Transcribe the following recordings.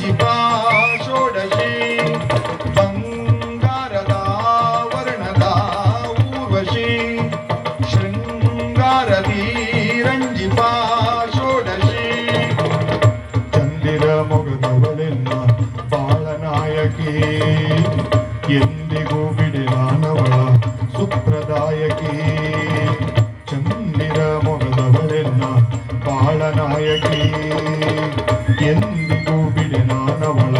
जिपा षोडशी बङ्गारदा वर्णदा Urvashi शृङ्गारदी रञ्जिपा षोडशी चन्दिरमुगुदवलिन्न बालनायकी Namala.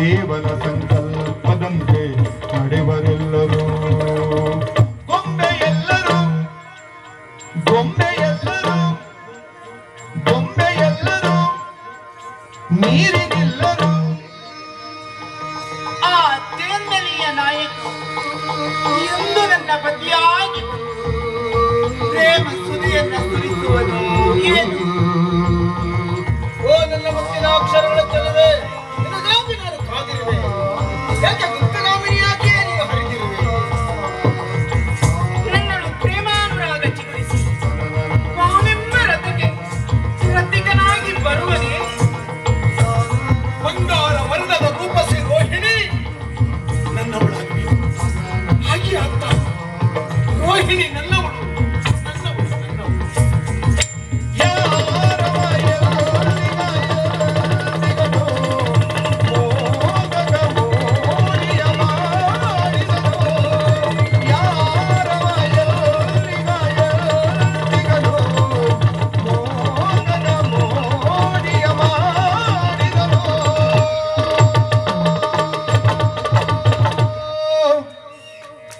ದೇವರ ಸಂಕಲ್ಪದಂತೆ ನಡೆವರೆಲ್ಲರೂ. ಗೊಂಬೆಯೆಲ್ಲರೂ ಗೊಂಬೆಯೆಲ್ಲರೂ ಗೊಂಬೆಯೆಲ್ಲರೂ ನೀರಿಗೆಲ್ಲರೂ. ಆ ತೇಂದಲಿಯ ನಾಯಕ ಎಂದು ನನ್ನ ಪತಿಯಾಗಿ ಪ್ರೇಮ ಸುದಿಯನ್ನು ಸುರಿಸುವುದು ಓ ನನ್ನ ಮುಂದಿನ ಅಕ್ಷರಗಳ ಚೆಲುವೆ meaning to lose.